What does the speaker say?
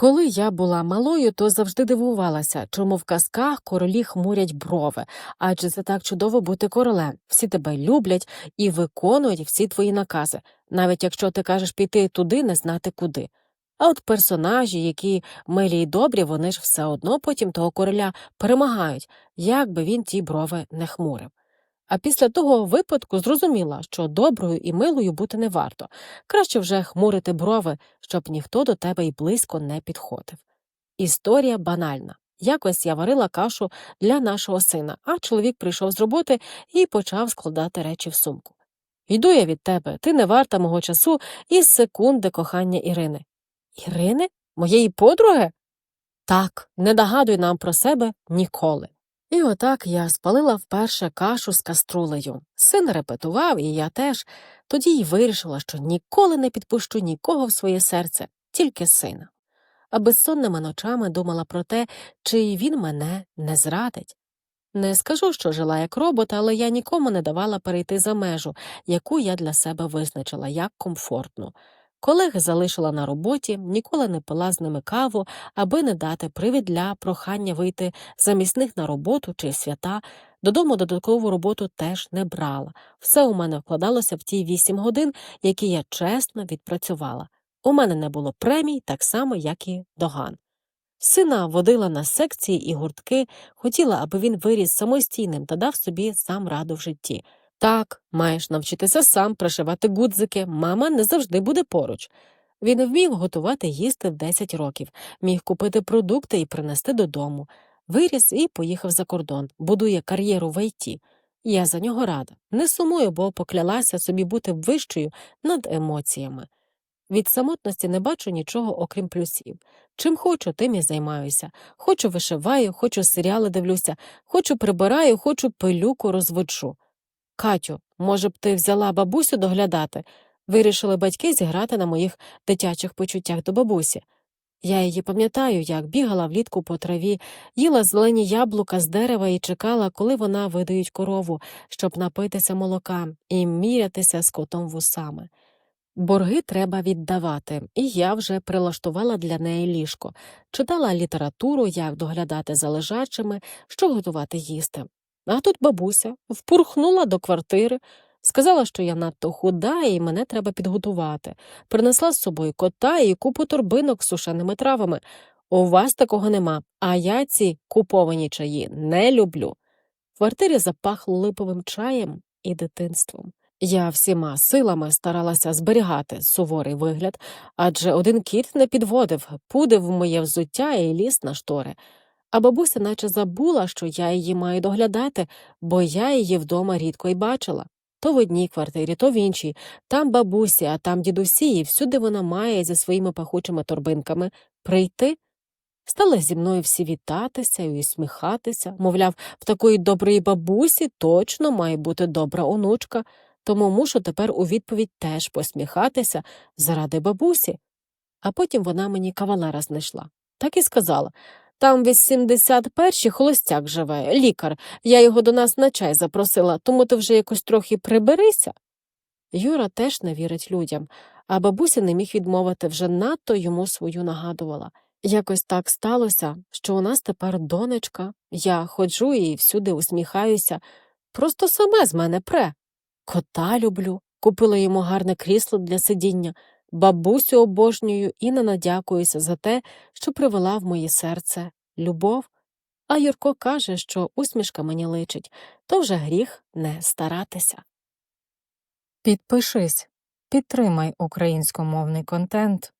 Коли я була малою, то завжди дивувалася, чому в казках королі хмурять брови, адже це так чудово бути королем. Всі тебе люблять і виконують всі твої накази, навіть якщо ти кажеш піти туди, не знати куди. А от персонажі, які милі й добрі, вони ж все одно потім того короля перемагають, як би він ті брови не хмурив. А після того випадку зрозуміла, що доброю і милою бути не варто. Краще вже хмурити брови, щоб ніхто до тебе й близько не підходив. Історія банальна. Якось я варила кашу для нашого сина, а чоловік прийшов з роботи і почав складати речі в сумку. Йду я від тебе, ти не варта мого часу і секунди кохання Ірини. Ірини? Моєї подруги? Так, не догадуй нам про себе ніколи. І отак я спалила вперше кашу з каструлею. Син репетував, і я теж. Тоді й вирішила, що ніколи не підпущу нікого в своє серце, тільки сина. А безсонними ночами думала про те, чи він мене не зрадить. Не скажу, що жила як робот, але я нікому не давала перейти за межу, яку я для себе визначила як комфортну. Колеги залишила на роботі, ніколи не пила з ними каву, аби не дати привід для прохання вийти замість них на роботу чи свята. Додому додаткову роботу теж не брала. Все у мене вкладалося в ті вісім годин, які я чесно відпрацювала. У мене не було премій, так само, як і доган. Сина водила на секції і гуртки, хотіла, аби він виріс самостійним та дав собі сам раду в житті. Так, маєш навчитися сам пришивати гудзики, мама не завжди буде поруч. Він вмів готувати їсти в 10 років, міг купити продукти і принести додому. Виріс і поїхав за кордон, будує кар'єру в ІТ. Я за нього рада. Не сумую, бо поклялася собі бути вищою над емоціями. Від самотності не бачу нічого, окрім плюсів. Чим хочу, тим і займаюся. Хочу вишиваю, хочу серіали дивлюся, хочу прибираю, хочу пилюку розводжу. Катю, може б ти взяла бабусю доглядати? Вирішили батьки зіграти на моїх дитячих почуттях до бабусі. Я її пам'ятаю, як бігала влітку по траві, їла зелені яблука з дерева і чекала, коли вона видають корову, щоб напитися молока і мірятися з котом вусами. Борги треба віддавати, і я вже прилаштувала для неї ліжко, читала літературу, як доглядати за лежачими, що готувати їсти. А тут бабуся впурхнула до квартири, сказала, що я надто худа і мене треба підготувати. Принесла з собою кота і купу торбинок з сушеними травами. У вас такого нема, а я ці куповані чаї не люблю. В квартирі запахло липовим чаєм і дитинством. Я всіма силами старалася зберігати суворий вигляд, адже один кіт не підводив, пудив моє взуття і ліс на штори. А бабуся наче забула, що я її маю доглядати, бо я її вдома рідко й бачила. То в одній квартирі, то в іншій, там бабусі, а там дідусі, і всюди вона має зі своїми пахучими торбинками прийти. Стали зі мною всі вітатися і усміхатися, мовляв, в такої доброї бабусі точно має бути добра онучка, тому мушу тепер у відповідь теж посміхатися заради бабусі. А потім вона мені кавалера знайшла. Так і сказала там в 81-й холостяк живе, лікар. Я його до нас на чай запросила, тому ти вже якось трохи приберися. Юра теж не вірить людям, а бабуся не міг відмовити вже надто йому свою нагадувала. Якось так сталося, що у нас тепер донечка, я ходжу і всюди усміхаюся, просто саме з мене пре. Кота люблю, купила йому гарне крісло для сидіння, бабусю обожнюю і не надякуюся за те, що привела в моє серце любов. А Юрко каже, що усмішка мені личить, то вже гріх не старатися. Підпишись, підтримай українськомовний контент.